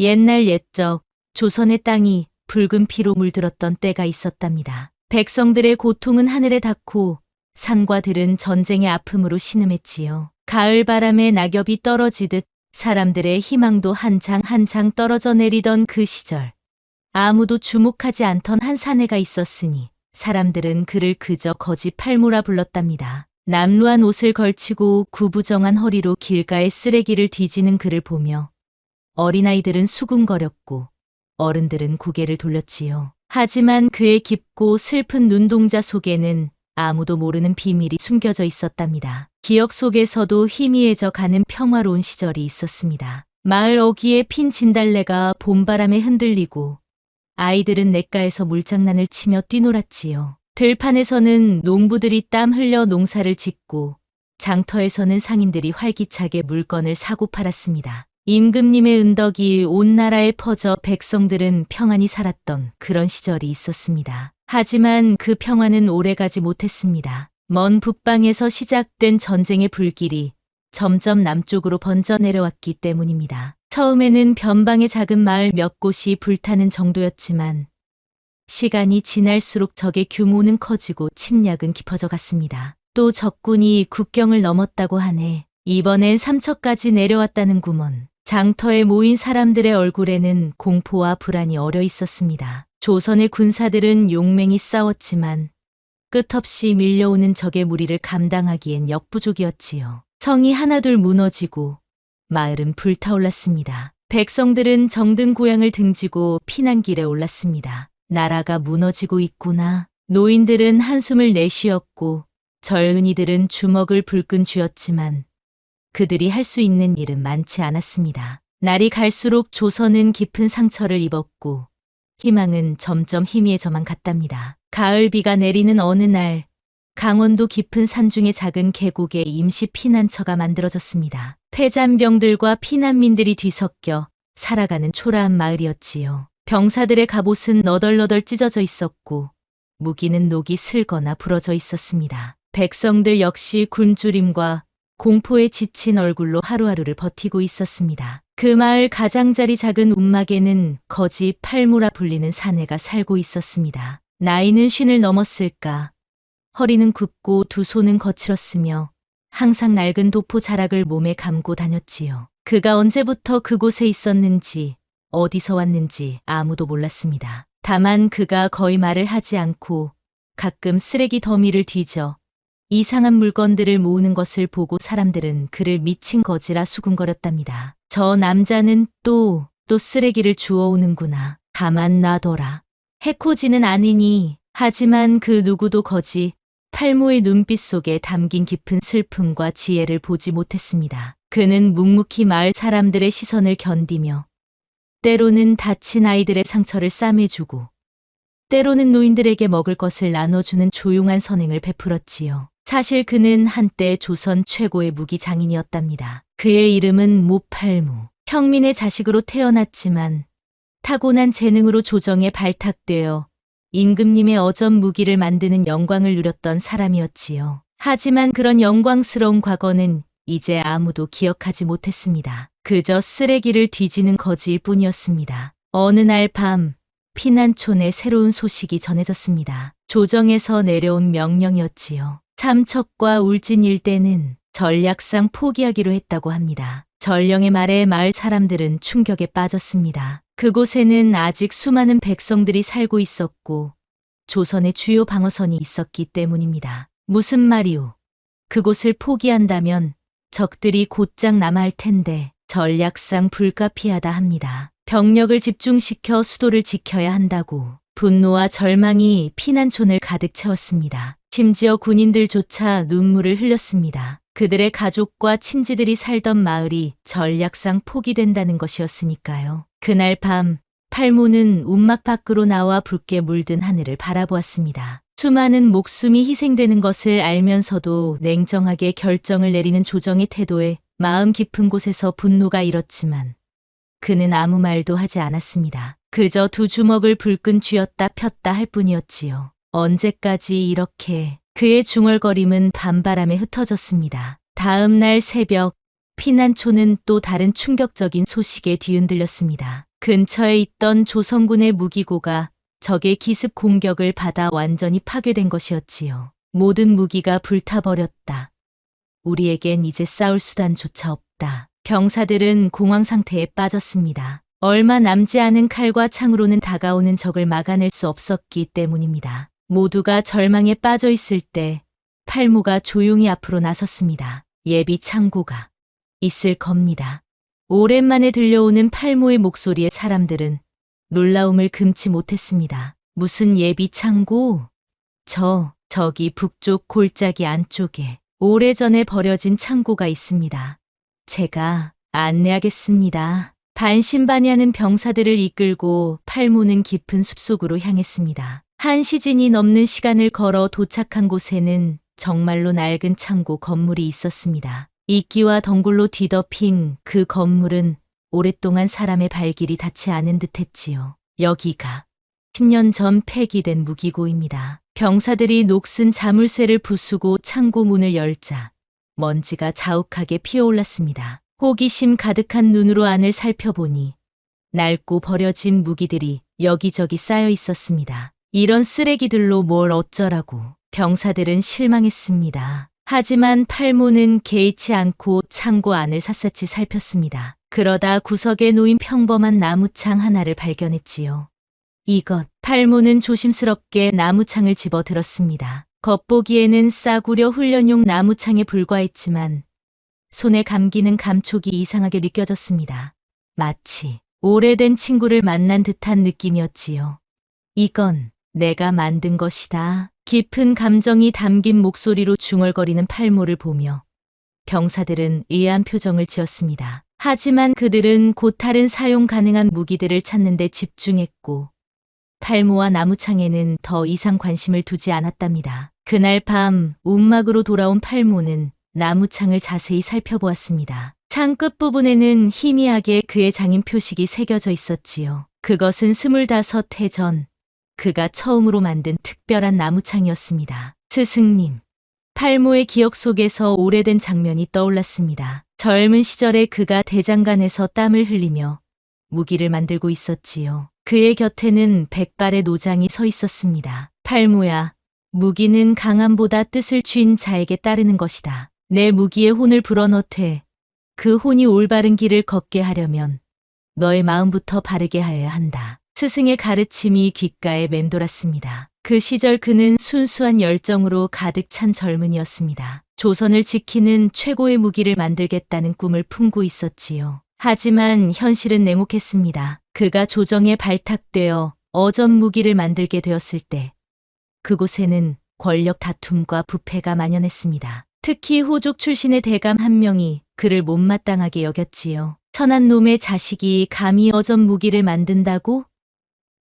옛날 옛적 조선의 땅이 붉은 피로 물들었던 때가 있었답니다. 백성들의 고통은 하늘에 닿고 산과 들은 전쟁의 아픔으로 신음했지요. 가을 바람에 낙엽이 떨어지듯 사람들의 희망도 한창 한창 떨어져 내리던 그 시절. 아무도 주목하지 않던 한 사내가 있었으니 사람들은 그를 그저 거지 팔무라 불렀답니다. 남루한 옷을 걸치고 구부정한 허리로 길가에 쓰레기를 뒤지는 그를 보며 어린아이들은 수군거렸고 어른들은 고개를 돌렸지요. 하지만 그의 깊고 슬픈 눈동자 속에는 아무도 모르는 비밀이 숨겨져 있었답니다. 기억 속에서도 희미해져 가는 평화로운 시절이 있었습니다. 마을 어귀에 핀 진달래가 봄바람에 흔들리고 아이들은 냇가에서 물장난을 치며 뛰놀았지요. 들판에서는 농부들이 땀 흘려 농사를 짓고 장터에서는 상인들이 활기차게 물건을 사고 팔았습니다. 임금님의 은덕이 온 나라에 퍼져 백성들은 평안히 살았던 그런 시절이 있었습니다. 하지만 그 평화는 오래가지 못했습니다. 먼 북방에서 시작된 전쟁의 불길이 점점 남쪽으로 번져 내려왔기 때문입니다. 처음에는 변방의 작은 마을 몇 곳이 불타는 정도였지만 시간이 지날수록 적의 규모는 커지고 침략은 깊어져 갔습니다. 또 적군이 국경을 넘었다고 하네. 이번엔 삼척까지 내려왔다는 구먼. 장터에 모인 사람들의 얼굴에는 공포와 불안이 어려 있었습니다. 조선의 군사들은 용맹히 싸웠지만 끝없이 밀려오는 적의 무리를 감당하기엔 역부족이었지요. 성이 하나둘 무너지고 마을은 불타올랐습니다. 백성들은 정든 고향을 등지고 피난길에 올랐습니다. 나라가 무너지고 있구나. 노인들은 한숨을 내쉬었고 젊은이들은 주먹을 불끈 쥐었지만 그들이 할 수 있는 일은 많지 않았습니다. 날이 갈수록 조선은 깊은 상처를 입었고 희망은 점점 희미해져만 갔답니다. 가을 비가 내리는 어느 날 강원도 깊은 산중의 작은 계곡에 임시 피난처가 만들어졌습니다. 폐잔병들과 피난민들이 뒤섞여 살아가는 초라한 마을이었지요. 병사들의 갑옷은 너덜너덜 찢어져 있었고 무기는 녹이 슬거나 부러져 있었습니다. 백성들 역시 굶주림과 공포에 지친 얼굴로 하루하루를 버티고 있었습니다. 그 마을 가장자리 작은 움막에는 거지 팔무라 불리는 사내가 살고 있었습니다. 나이는 쉰을 넘었을까. 허리는 굽고 두 손은 거칠었으며 항상 낡은 도포 자락을 몸에 감고 다녔지요. 그가 언제부터 그곳에 있었는지 어디서 왔는지 아무도 몰랐습니다. 다만 그가 거의 말을 하지 않고 가끔 쓰레기 더미를 뒤져 이상한 물건들을 모으는 것을 보고 사람들은 그를 미친 거지라 수군거렸답니다. 저 남자는 또, 또 쓰레기를 주워오는구나. 가만 놔둬라. 해코지는 아니니, 하지만 그 누구도 거지, 팔모의 눈빛 속에 담긴 깊은 슬픔과 지혜를 보지 못했습니다. 그는 묵묵히 마을 사람들의 시선을 견디며, 때로는 다친 아이들의 상처를 싸매주고, 때로는 노인들에게 먹을 것을 나눠주는 조용한 선행을 베풀었지요. 사실 그는 한때 조선 최고의 무기 장인이었답니다. 그의 이름은 모팔무. 평민의 자식으로 태어났지만 타고난 재능으로 조정에 발탁되어 임금님의 어전 무기를 만드는 영광을 누렸던 사람이었지요. 하지만 그런 영광스러운 과거는 이제 아무도 기억하지 못했습니다. 그저 쓰레기를 뒤지는 거지일 뿐이었습니다. 어느 날 밤 피난촌에 새로운 소식이 전해졌습니다. 조정에서 내려온 명령이었지요. 삼척과 울진 일대는 전략상 포기하기로 했다고 합니다. 전령의 말에 마을 사람들은 충격에 빠졌습니다. 그곳에는 아직 수많은 백성들이 살고 있었고 조선의 주요 방어선이 있었기 때문입니다. 무슨 말이오? 그곳을 포기한다면 적들이 곧장 남아할 텐데 전략상 불가피하다 합니다. 병력을 집중시켜 수도를 지켜야 한다고 분노와 절망이 피난촌을 가득 채웠습니다. 심지어 군인들조차 눈물을 흘렸습니다. 그들의 가족과 친지들이 살던 마을이 전략상 포기된다는 것이었으니까요. 그날 밤 팔모는 움막 밖으로 나와 붉게 물든 하늘을 바라보았습니다. 수많은 목숨이 희생되는 것을 알면서도 냉정하게 결정을 내리는 조정의 태도에 마음 깊은 곳에서 분노가 일었지만 그는 아무 말도 하지 않았습니다. 그저 두 주먹을 불끈 쥐었다 폈다 할 뿐이었지요. 언제까지 이렇게 그의 중얼거림은 밤바람에 흩어졌습니다. 다음 날 새벽 피난촌은 또 다른 충격적인 소식에 뒤흔들렸습니다. 근처에 있던 조선군의 무기고가 적의 기습 공격을 받아 완전히 파괴된 것이었지요. 모든 무기가 불타버렸다. 우리에겐 이제 싸울 수단조차 없다. 병사들은 공황 상태에 빠졌습니다. 얼마 남지 않은 칼과 창으로는 다가오는 적을 막아낼 수 없었기 때문입니다. 모두가 절망에 빠져 있을 때 팔모가 조용히 앞으로 나섰습니다. 예비 창고가 있을 겁니다. 오랜만에 들려오는 팔모의 목소리에 사람들은 놀라움을 금치 못했습니다. 무슨 예비 창고? 저, 저기 북쪽 골짜기 안쪽에 오래전에 버려진 창고가 있습니다. 제가 안내하겠습니다. 반신반의하는 병사들을 이끌고 팔모는 깊은 숲속으로 향했습니다. 한 시즌이 넘는 시간을 걸어 도착한 곳에는 정말로 낡은 창고 건물이 있었습니다. 이끼와 덩굴로 뒤덮인 그 건물은 오랫동안 사람의 발길이 닿지 않은 듯 했지요. 여기가 10년 전 폐기된 무기고입니다. 병사들이 녹슨 자물쇠를 부수고 창고 문을 열자 먼지가 자욱하게 피어올랐습니다. 호기심 가득한 눈으로 안을 살펴보니 낡고 버려진 무기들이 여기저기 쌓여 있었습니다. 이런 쓰레기들로 뭘 어쩌라고 병사들은 실망했습니다. 하지만 팔모는 개의치 않고 창고 안을 샅샅이 살폈습니다. 그러다 구석에 놓인 평범한 나무창 하나를 발견했지요. 이것, 팔모는 조심스럽게 나무창을 집어 들었습니다. 겉보기에는 싸구려 훈련용 나무창에 불과했지만 손에 감기는 감촉이 이상하게 느껴졌습니다. 마치 오래된 친구를 만난 듯한 느낌이었지요. 이건 내가 만든 것이다. 깊은 감정이 담긴 목소리로 중얼거리는 팔모를 보며 병사들은 의아한 표정을 지었습니다. 하지만 그들은 곧 다른 사용 가능한 무기들을 찾는 데 집중했고 팔모와 나무창에는 더 이상 관심을 두지 않았답니다. 그날 밤 움막으로 돌아온 팔모는 나무창을 자세히 살펴보았습니다. 창 끝부분에는 희미하게 그의 장인 표식이 새겨져 있었지요. 그것은 스물다섯 해 전 그가 처음으로 만든 특별한 나무창이었습니다. 스승님. 팔모의 기억 속에서 오래된 장면이 떠올랐습니다. 젊은 시절에 그가 대장간에서 땀을 흘리며 무기를 만들고 있었지요. 그의 곁에는 백발의 노장이 서 있었습니다. 팔모야, 무기는 강함보다 뜻을 쥔 자에게 따르는 것이다. 내 무기에 혼을 불어넣되 그 혼이 올바른 길을 걷게 하려면 너의 마음부터 바르게 하여야 한다. 스승의 가르침이 귓가에 맴돌았습니다. 그 시절 그는 순수한 열정으로 가득 찬 젊은이였습니다. 조선을 지키는 최고의 무기를 만들겠다는 꿈을 품고 있었지요. 하지만 현실은 냉혹했습니다. 그가 조정에 발탁되어 어전 무기를 만들게 되었을 때 그곳에는 권력 다툼과 부패가 만연했습니다. 특히 호족 출신의 대감 한 명이 그를 못마땅하게 여겼지요. 천한 놈의 자식이 감히 어전 무기를 만든다고?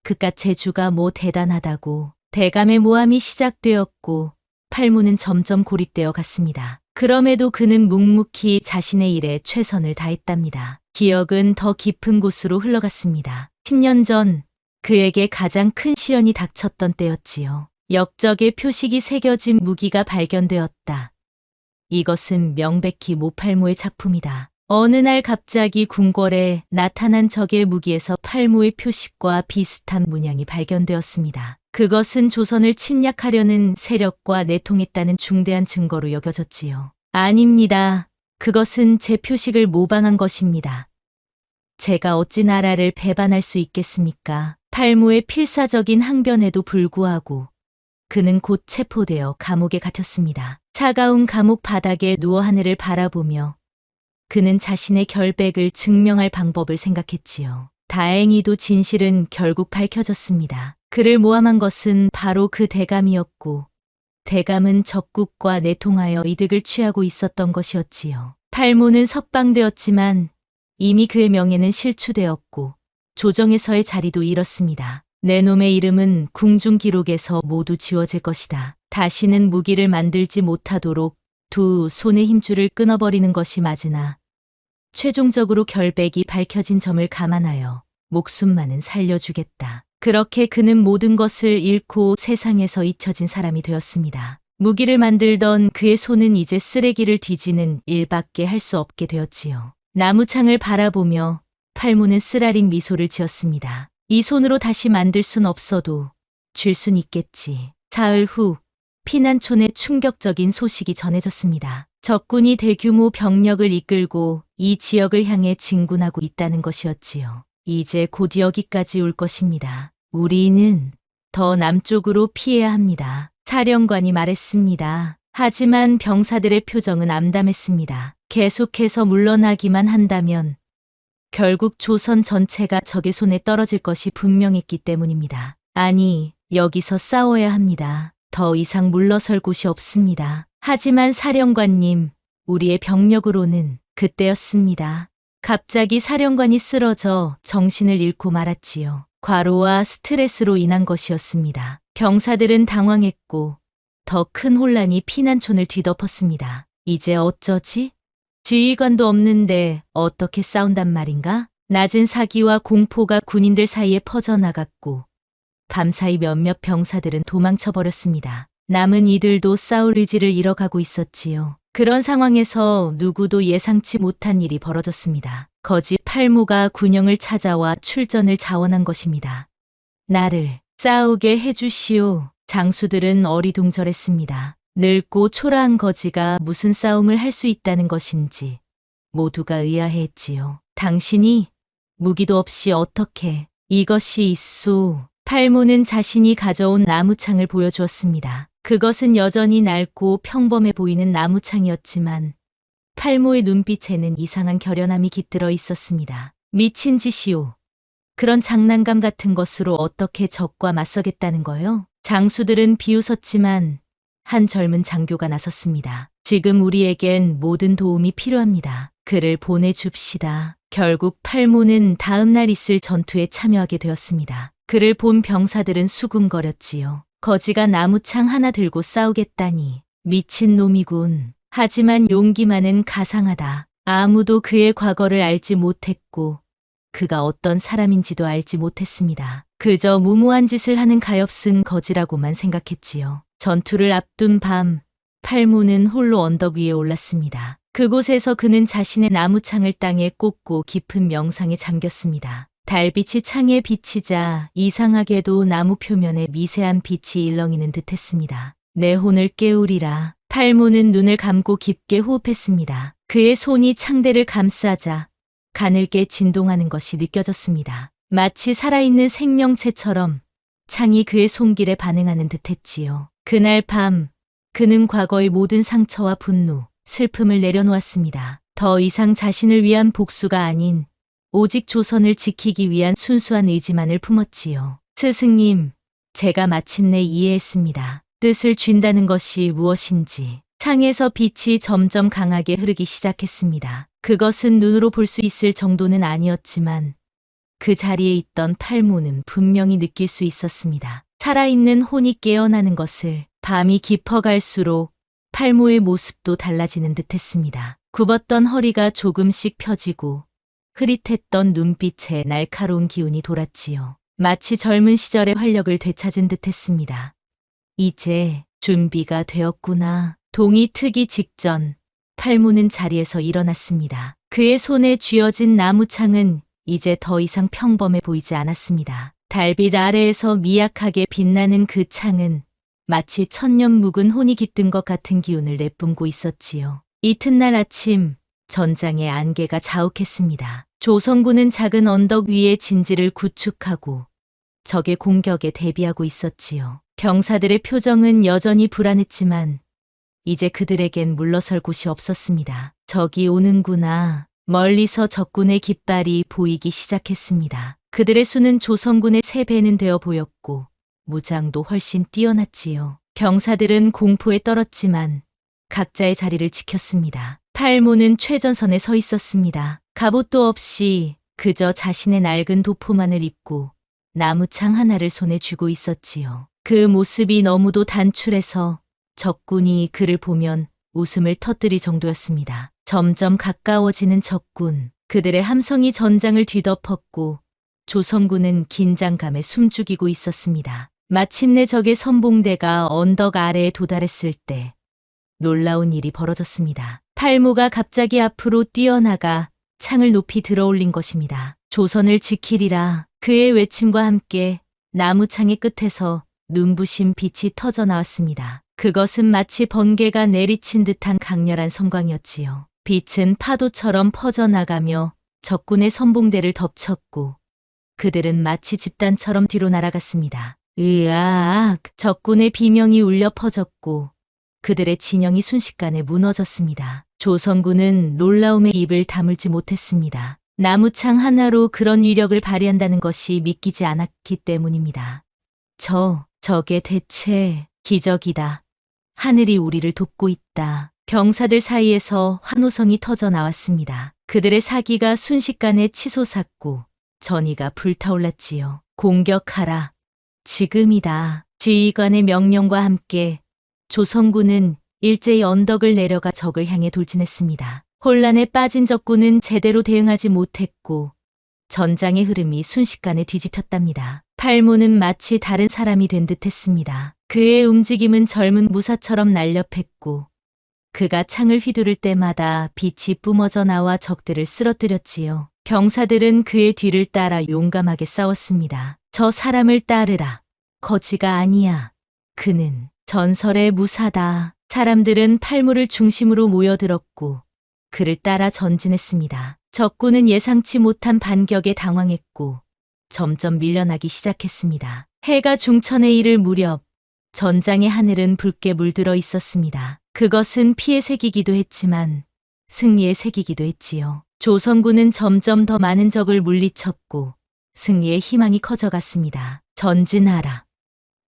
그깟 재주가 뭐 대단하다고. 대감의 모함이 시작되었고 팔무는 점점 고립되어 갔습니다. 그럼에도 그는 묵묵히 자신의 일에 최선을 다했답니다. 기억은 더 깊은 곳으로 흘러갔습니다. 10년 전 그에게 가장 큰 시련이 닥쳤던 때였지요. 역적의 표식이 새겨진 무기가 발견되었다. 이것은 명백히 모팔모의 작품이다. 어느 날 갑자기 궁궐에 나타난 적의 무기에서 팔모의 표식과 비슷한 문양이 발견되었습니다. 그것은 조선을 침략하려는 세력과 내통했다는 중대한 증거로 여겨졌지요. 아닙니다. 그것은 제 표식을 모방한 것입니다. 제가 어찌 나라를 배반할 수 있겠습니까? 팔모의 필사적인 항변에도 불구하고 그는 곧 체포되어 감옥에 갇혔습니다. 차가운 감옥 바닥에 누워 하늘을 바라보며 그는 자신의 결백을 증명할 방법을 생각했지요. 다행히도 진실은 결국 밝혀졌습니다. 그를 모함한 것은 바로 그 대감이었고, 대감은 적국과 내통하여 이득을 취하고 있었던 것이었지요. 팔모는 석방되었지만 이미 그의 명예는 실추되었고, 조정에서의 자리도 잃었습니다. 내 놈의 이름은 궁중 기록에서 모두 지워질 것이다. 다시는 무기를 만들지 못하도록 두 손의 힘줄을 끊어버리는 것이 맞으나 최종적으로 결백이 밝혀진 점을 감안하여 목숨만은 살려주겠다. 그렇게 그는 모든 것을 잃고 세상에서 잊혀진 사람이 되었습니다. 무기를 만들던 그의 손은 이제 쓰레기를 뒤지는 일밖에 할 수 없게 되었지요. 나무창을 바라보며 팔모는 쓰라린 미소를 지었습니다. 이 손으로 다시 만들 순 없어도 줄 순 있겠지. 사흘 후 피난촌에 충격적인 소식이 전해졌습니다. 적군이 대규모 병력을 이끌고 이 지역을 향해 진군하고 있다는 것이었지요. 이제 곧 여기까지 올 것입니다. 우리는 더 남쪽으로 피해야 합니다. 사령관이 말했습니다. 하지만 병사들의 표정은 암담했습니다. 계속해서 물러나기만 한다면 결국 조선 전체가 적의 손에 떨어질 것이 분명했기 때문입니다. 아니, 여기서 싸워야 합니다. 더 이상 물러설 곳이 없습니다. 하지만 사령관님, 우리의 병력으로는 그때였습니다. 갑자기 사령관이 쓰러져 정신을 잃고 말았지요. 과로와 스트레스로 인한 것이었습니다. 병사들은 당황했고 더 큰 혼란이 피난촌을 뒤덮었습니다. 이제 어쩌지? 지휘관도 없는데 어떻게 싸운단 말인가? 낮은 사기와 공포가 군인들 사이에 퍼져나갔고 밤사이 몇몇 병사들은 도망쳐버렸습니다. 남은 이들도 싸울 의지를 잃어가고 있었지요. 그런 상황에서 누구도 예상치 못한 일이 벌어졌습니다. 거지 팔모가 군영을 찾아와 출전을 자원한 것입니다. 나를 싸우게 해주시오. 장수들은 어리둥절했습니다. 늙고 초라한 거지가 무슨 싸움을 할 수 있다는 것인지 모두가 의아해했지요. 당신이 무기도 없이 어떻게 이것이 있소. 팔모는 자신이 가져온 나무창을 보여주었습니다. 그것은 여전히 낡고 평범해 보이는 나무창이었지만 팔모의 눈빛에는 이상한 결연함이 깃들어 있었습니다. 미친 짓이오. 그런 장난감 같은 것으로 어떻게 적과 맞서겠다는 거요? 장수들은 비웃었지만 한 젊은 장교가 나섰습니다. 지금 우리에겐 모든 도움이 필요합니다. 그를 보내줍시다. 결국 팔모는 다음 날 있을 전투에 참여하게 되었습니다. 그를 본 병사들은 수군거렸지요. 거지가 나무창 하나 들고 싸우겠다니 미친 놈이군. 하지만 용기만은 가상하다. 아무도 그의 과거를 알지 못했고 그가 어떤 사람인지도 알지 못했습니다. 그저 무모한 짓을 하는 가엾은 거지라고만 생각했지요. 전투를 앞둔 밤, 팔무는 홀로 언덕 위에 올랐습니다. 그곳에서 그는 자신의 나무창을 땅에 꽂고 깊은 명상에 잠겼습니다. 달빛이 창에 비치자 이상하게도 나무 표면에 미세한 빛이 일렁이는 듯했습니다. 내 혼을 깨우리라. 팔무는 눈을 감고 깊게 호흡했습니다. 그의 손이 창대를 감싸자 가늘게 진동하는 것이 느껴졌습니다. 마치 살아있는 생명체처럼 창이 그의 손길에 반응하는 듯했지요. 그날 밤 그는 과거의 모든 상처와 분노, 슬픔을 내려놓았습니다. 더 이상 자신을 위한 복수가 아닌 오직 조선을 지키기 위한 순수한 의지만을 품었지요. 스승님, 제가 마침내 이해했습니다. 뜻을 쥔다는 것이 무엇인지. 창에서 빛이 점점 강하게 흐르기 시작했습니다. 그것은 눈으로 볼 수 있을 정도는 아니었지만 그 자리에 있던 팔모는 분명히 느낄 수 있었습니다. 살아있는 혼이 깨어나는 것을 밤이 깊어갈수록 팔모의 모습도 달라지는 듯했습니다. 굽었던 허리가 조금씩 펴지고 흐릿했던 눈빛에 날카로운 기운이 돌았지요. 마치 젊은 시절의 활력을 되찾은 듯했습니다. 이제 준비가 되었구나. 동이 트기 직전 팔모는 자리에서 일어났습니다. 그의 손에 쥐어진 나무창은 이제 더 이상 평범해 보이지 않았습니다. 달빛 아래에서 미약하게 빛나는 그 창은 마치 천년 묵은 혼이 깃든 것 같은 기운을 내뿜고 있었지요. 이튿날 아침 전장의 안개가 자욱했습니다. 조선군은 작은 언덕 위에 진지를 구축하고 적의 공격에 대비하고 있었지요. 병사들의 표정은 여전히 불안했지만 이제 그들에겐 물러설 곳이 없었습니다. 적이 오는구나. 멀리서 적군의 깃발이 보이기 시작했습니다. 그들의 수는 조선군의 세 배는 되어 보였고 무장도 훨씬 뛰어났지요. 병사들은 공포에 떨었지만 각자의 자리를 지켰습니다. 팔모는 최전선에 서 있었습니다. 갑옷도 없이 그저 자신의 낡은 도포만을 입고 나무창 하나를 손에 쥐고 있었지요. 그 모습이 너무도 단출해서 적군이 그를 보면 웃음을 터뜨릴 정도였습니다. 점점 가까워지는 적군. 그들의 함성이 전장을 뒤덮었고 조선군은 긴장감에 숨죽이고 있었습니다. 마침내 적의 선봉대가 언덕 아래에 도달했을 때 놀라운 일이 벌어졌습니다. 팔모가 갑자기 앞으로 뛰어나가 창을 높이 들어 올린 것입니다. 조선을 지키리라 그의 외침과 함께 나무창의 끝에서 눈부신 빛이 터져 나왔습니다. 그것은 마치 번개가 내리친 듯한 강렬한 섬광이었지요. 빛은 파도처럼 퍼져나가며 적군의 선봉대를 덮쳤고 그들은 마치 집단처럼 뒤로 날아갔습니다. 으악! 적군의 비명이 울려 퍼졌고 그들의 진영이 순식간에 무너졌습니다. 조선군은 놀라움에 입을 다물지 못했습니다. 나무창 하나로 그런 위력을 발휘한다는 것이 믿기지 않았기 때문입니다. 저, 저게 대체 기적이다. 하늘이 우리를 돕고 있다. 병사들 사이에서 환호성이 터져 나왔습니다. 그들의 사기가 순식간에 치솟았고 전의가 불타올랐지요. 공격하라. 지금이다. 지휘관의 명령과 함께 조선군은 일제히 언덕을 내려가 적을 향해 돌진했습니다. 혼란에 빠진 적군은 제대로 대응하지 못했고 전장의 흐름이 순식간에 뒤집혔답니다. 팔모는 마치 다른 사람이 된 듯했습니다. 그의 움직임은 젊은 무사처럼 날렵했고 그가 창을 휘두를 때마다 빛이 뿜어져 나와 적들을 쓰러뜨렸지요. 병사들은 그의 뒤를 따라 용감하게 싸웠습니다. 저 사람을 따르라. 거지가 아니야. 그는 전설의 무사다. 사람들은 팔무를 중심으로 모여들었고 그를 따라 전진했습니다. 적군은 예상치 못한 반격에 당황했고 점점 밀려나기 시작했습니다. 해가 중천에 이를 무렵 전장의 하늘은 붉게 물들어 있었습니다. 그것은 피의 색이기도 했지만 승리의 색이기도 했지요. 조선군은 점점 더 많은 적을 물리쳤고 승리의 희망이 커져갔습니다. 전진하라.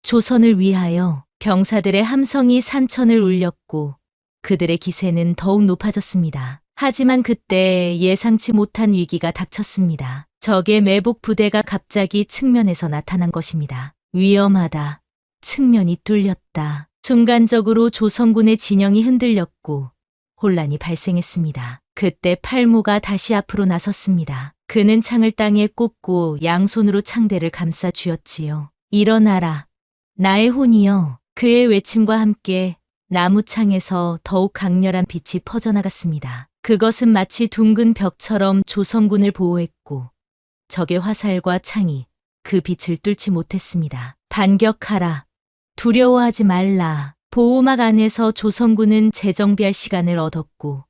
조선을 위하여 병사들의 함성이 산천을 울렸고 그들의 기세는 더욱 높아졌습니다. 하지만 그때 예상치 못한 위기가 닥쳤습니다. 적의 매복 부대가 갑자기 측면에서 나타난 것입니다. 위험하다. 측면이 뚫렸다. 순간적으로 조선군의 진영이 흔들렸고 혼란이 발생했습니다. 그때 팔무가 다시 앞으로 나섰습니다. 그는 창을 땅에 꽂고 양손으로 창대를 감싸 쥐었지요. 일어나라. 나의 혼이여. 그의 외침과 함께 나무창에서 더욱 강렬한 빛이 퍼져나갔습니다. 그것은 마치 둥근 벽처럼 조선군을 보호했고 적의 화살과 창이 그 빛을 뚫지 못했습니다. 반격하라. 두려워하지 말라. 보호막 안에서 조선군은 재정비할 시간을 얻었고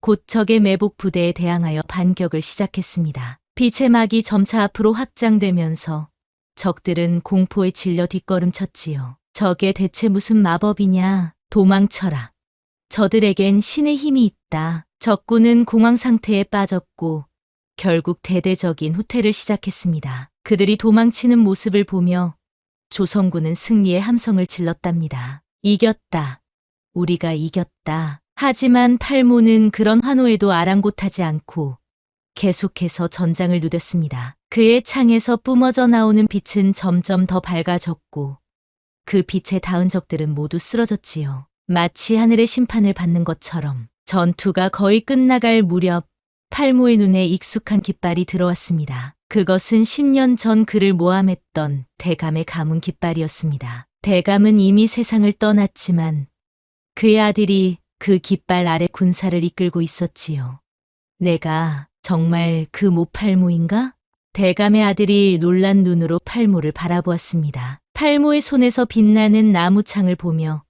곧 적의 매복 부대에 대항하여 반격을 시작했습니다. 빛의 막이 점차 앞으로 확장되면서 적들은 공포에 질려 뒷걸음쳤지요. 저게 대체 무슨 마법이냐? 도망쳐라. 저들에겐 신의 힘이 있다. 적군은 공황 상태에 빠졌고 결국 대대적인 후퇴를 시작했습니다. 그들이 도망치는 모습을 보며 조선군은 승리의 함성을 질렀답니다. 이겼다. 우리가 이겼다. 하지만 팔모는 그런 환호에도 아랑곳하지 않고 계속해서 전장을 누렸습니다. 그의 창에서 뿜어져 나오는 빛은 점점 더 밝아졌고 그 빛에 닿은 적들은 모두 쓰러졌지요. 마치 하늘의 심판을 받는 것처럼 전투가 거의 끝나갈 무렵 팔모의 눈에 익숙한 깃발이 들어왔습니다. 그것은 10년 전 그를 모함했던 대감의 가문 깃발이었습니다. 대감은 이미 세상을 떠났지만 그의 아들이 그 깃발 아래 군사를 이끌고 있었지요. 내가 정말 그 모팔모인가? 대감의 아들이 놀란 눈으로 팔모를 바라보았습니다. 팔모의 손에서 빛나는 나무창을 보며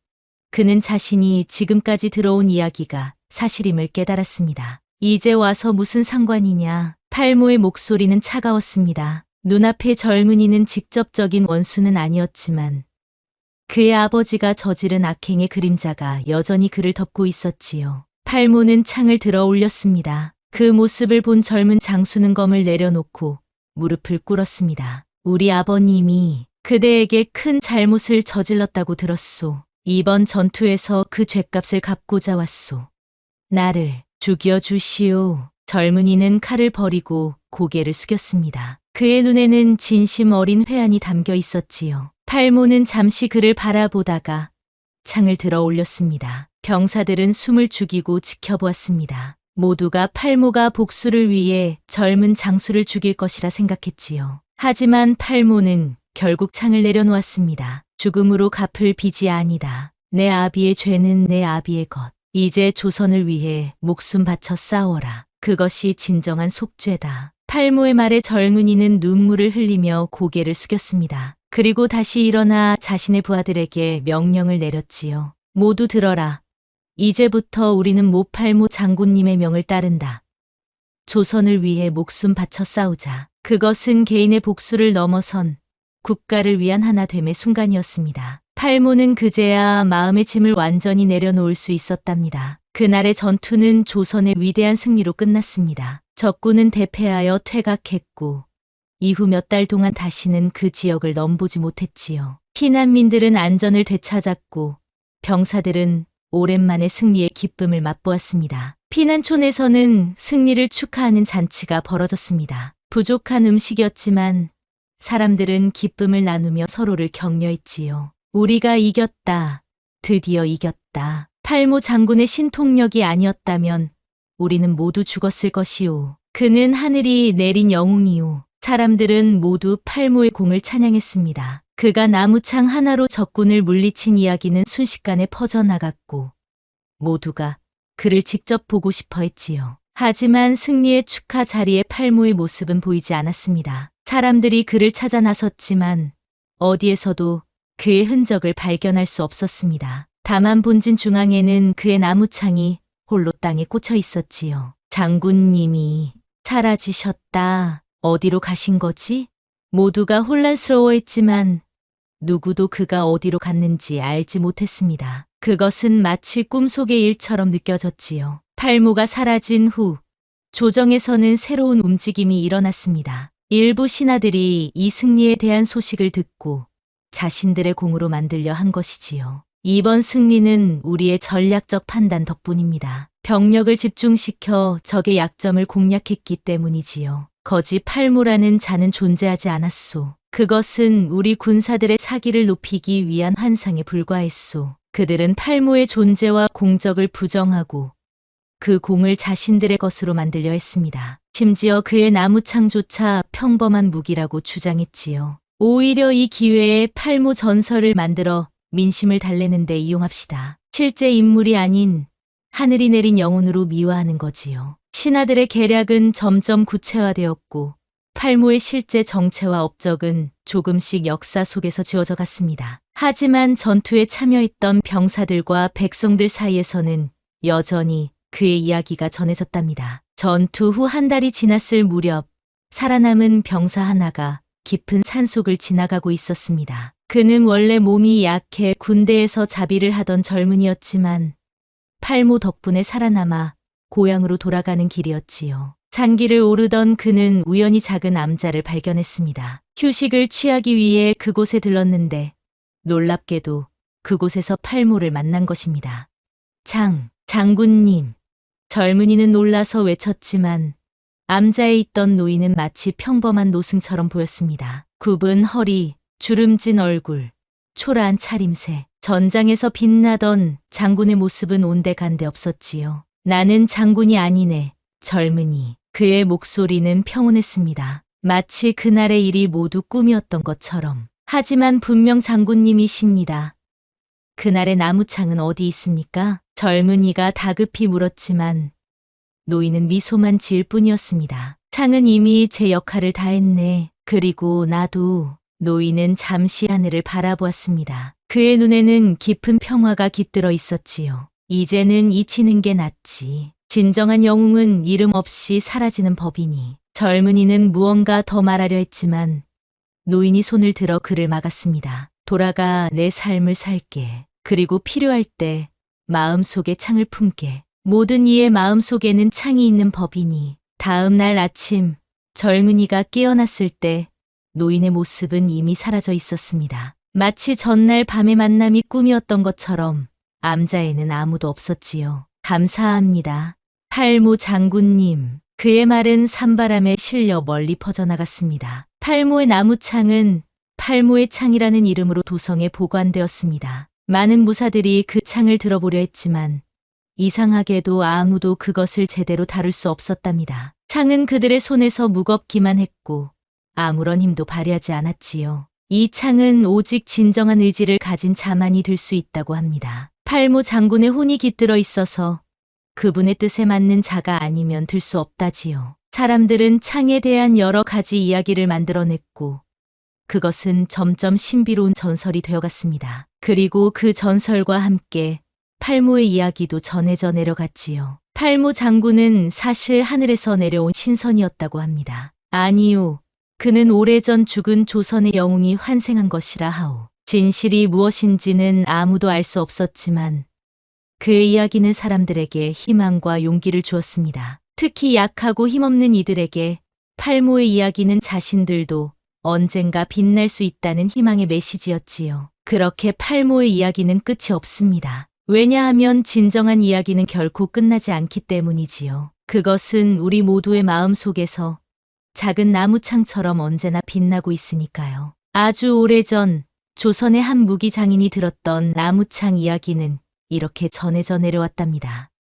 그는 자신이 지금까지 들어온 이야기가 사실임을 깨달았습니다. 이제 와서 무슨 상관이냐. 팔모의 목소리는 차가웠습니다. 눈앞의 젊은이는 직접적인 원수는 아니었지만 그의 아버지가 저지른 악행의 그림자가 여전히 그를 덮고 있었지요. 팔모는 창을 들어 올렸습니다. 그 모습을 본 젊은 장수는 검을 내려놓고 무릎을 꿇었습니다. 우리 아버님이 그대에게 큰 잘못을 저질렀다고 들었소. 이번 전투에서 그 죄값을 갚고자 왔소. 나를 죽여 주시오. 젊은이는 칼을 버리고 고개를 숙였습니다. 그의 눈에는 진심 어린 회한이 담겨 있었지요. 팔모는 잠시 그를 바라보다가 창을 들어 올렸습니다. 병사들은 숨을 죽이고 지켜보았습니다. 모두가 팔모가 복수를 위해 젊은 장수를 죽일 것이라 생각했지요. 하지만 팔모는 결국 창을 내려놓았습니다. 죽음으로 갚을 빚이 아니다. 내 아비의 죄는 내 아비의 것. 이제 조선을 위해 목숨 바쳐 싸워라. 그것이 진정한 속죄다. 팔모의 말에 젊은이는 눈물을 흘리며 고개를 숙였습니다. 그리고 다시 일어나 자신의 부하들에게 명령을 내렸지요. 모두 들어라. 이제부터 우리는 모팔모 장군님의 명을 따른다. 조선을 위해 목숨 바쳐 싸우자. 그것은 개인의 복수를 넘어선 국가를 위한 하나됨의 순간이었습니다. 팔모는 그제야 마음의 짐을 완전히 내려놓을 수 있었답니다. 그날의 전투는 조선의 위대한 승리로 끝났습니다. 적군은 대패하여 퇴각했고 이후 몇 달 동안 다시는 그 지역을 넘보지 못했지요. 피난민들은 안전을 되찾았고 병사들은 오랜만에 승리의 기쁨을 맛보았습니다. 피난촌에서는 승리를 축하하는 잔치가 벌어졌습니다. 부족한 음식이었지만 사람들은 기쁨을 나누며 서로를 격려했지요. 우리가 이겼다. 드디어 이겼다. 팔모 장군의 신통력이 아니었다면 우리는 모두 죽었을 것이오. 그는 하늘이 내린 영웅이오. 사람들은 모두 팔모의 공을 찬양했습니다. 그가 나무창 하나로 적군을 물리친 이야기는 순식간에 퍼져나갔고 모두가 그를 직접 보고 싶어 했지요. 하지만 승리의 축하 자리에 팔모의 모습은 보이지 않았습니다. 사람들이 그를 찾아 나섰지만 어디에서도 그의 흔적을 발견할 수 없었습니다. 다만 본진 중앙에는 그의 나무창이 홀로 땅에 꽂혀 있었지요. 장군님이 사라지셨다. 어디로 가신 거지? 모두가 혼란스러워했지만 누구도 그가 어디로 갔는지 알지 못했습니다. 그것은 마치 꿈속의 일처럼 느껴졌지요. 팔모가 사라진 후 조정에서는 새로운 움직임이 일어났습니다. 일부 신하들이 이 승리에 대한 소식을 듣고 자신들의 공으로 만들려 한 것이지요. 이번 승리는 우리의 전략적 판단 덕분입니다. 병력을 집중시켜 적의 약점을 공략했기 때문이지요. 거지 팔모라는 자는 존재하지 않았소. 그것은 우리 군사들의 사기를 높이기 위한 환상에 불과했소. 그들은 팔모의 존재와 공적을 부정하고 그 공을 자신들의 것으로 만들려 했습니다. 심지어 그의 나무창조차 평범한 무기라고 주장했지요. 오히려 이 기회에 팔모 전설을 만들어 민심을 달래는 데 이용합시다. 실제 인물이 아닌 하늘이 내린 영혼으로 미화하는 거지요. 신하들의 계략은 점점 구체화되었고 팔모의 실제 정체와 업적은 조금씩 역사 속에서 지워져 갔습니다. 하지만 전투에 참여했던 병사들과 백성들 사이에서는 여전히 그의 이야기가 전해졌답니다. 전투 후 한 달이 지났을 무렵 살아남은 병사 하나가 깊은 산속을 지나가고 있었습니다. 그는 원래 몸이 약해 군대에서 자비를 하던 젊은이였지만 팔모 덕분에 살아남아 고향으로 돌아가는 길이었지요. 산길을 오르던 그는 우연히 작은 암자를 발견했습니다. 휴식을 취하기 위해 그곳에 들렀는데 놀랍게도 그곳에서 팔모를 만난 것입니다. 장, 장군님. 젊은이는 놀라서 외쳤지만 암자에 있던 노인은 마치 평범한 노승처럼 보였습니다. 굽은 허리, 주름진 얼굴, 초라한 차림새, 전장에서 빛나던 장군의 모습은 온데간데 없었지요. 나는 장군이 아니네, 젊은이. 그의 목소리는 평온했습니다. 마치 그날의 일이 모두 꿈이었던 것처럼. 하지만 분명 장군님이십니다. 그날의 나무창은 어디 있습니까? 젊은이가 다급히 물었지만 노인은 미소만 지을 뿐이었습니다. 창은 이미 제 역할을 다했네. 그리고 나도 노인은 잠시 하늘을 바라보았습니다. 그의 눈에는 깊은 평화가 깃들어 있었지요. 이제는 잊히는 게 낫지. 진정한 영웅은 이름 없이 사라지는 법이니. 젊은이는 무언가 더 말하려 했지만 노인이 손을 들어 그를 막았습니다. 돌아가 내 삶을 살게. 그리고 필요할 때 마음속에 창을 품게. 모든 이의 마음속에는 창이 있는 법이니. 다음 날 아침 젊은이가 깨어났을 때 노인의 모습은 이미 사라져 있었습니다. 마치 전날 밤의 만남이 꿈이었던 것처럼 암자에는 아무도 없었지요. 감사합니다. 팔모 장군님. 그의 말은 산바람에 실려 멀리 퍼져나갔습니다. 팔모의 나무창은 팔모의 창이라는 이름으로 도성에 보관되었습니다. 많은 무사들이 그 창을 들어보려 했지만 이상하게도 아무도 그것을 제대로 다룰 수 없었답니다. 창은 그들의 손에서 무겁기만 했고 아무런 힘도 발휘하지 않았지요. 이 창은 오직 진정한 의지를 가진 자만이 들 수 있다고 합니다. 팔모 장군의 혼이 깃들어 있어서 그분의 뜻에 맞는 자가 아니면 들 수 없다지요. 사람들은 창에 대한 여러 가지 이야기를 만들어냈고 그것은 점점 신비로운 전설이 되어갔습니다. 그리고 그 전설과 함께 팔모의 이야기도 전해져 내려갔지요. 팔모 장군은 사실 하늘에서 내려온 신선이었다고 합니다. 아니요. 그는 오래전 죽은 조선의 영웅이 환생한 것이라 하오. 진실이 무엇인지는 아무도 알 수 없었지만 그의 이야기는 사람들에게 희망과 용기를 주었습니다. 특히 약하고 힘없는 이들에게 팔모의 이야기는 자신들도 언젠가 빛날 수 있다는 희망의 메시지였지요. 그렇게 팔모의 이야기는 끝이 없습니다. 왜냐하면 진정한 이야기는 결코 끝나지 않기 때문이지요. 그것은 우리 모두의 마음 속에서 작은 나무창처럼 언제나 빛나고 있으니까요. 아주 오래전 조선의 한 무기 장인이 들었던 나무창 이야기는 이렇게 전해져 내려왔답니다.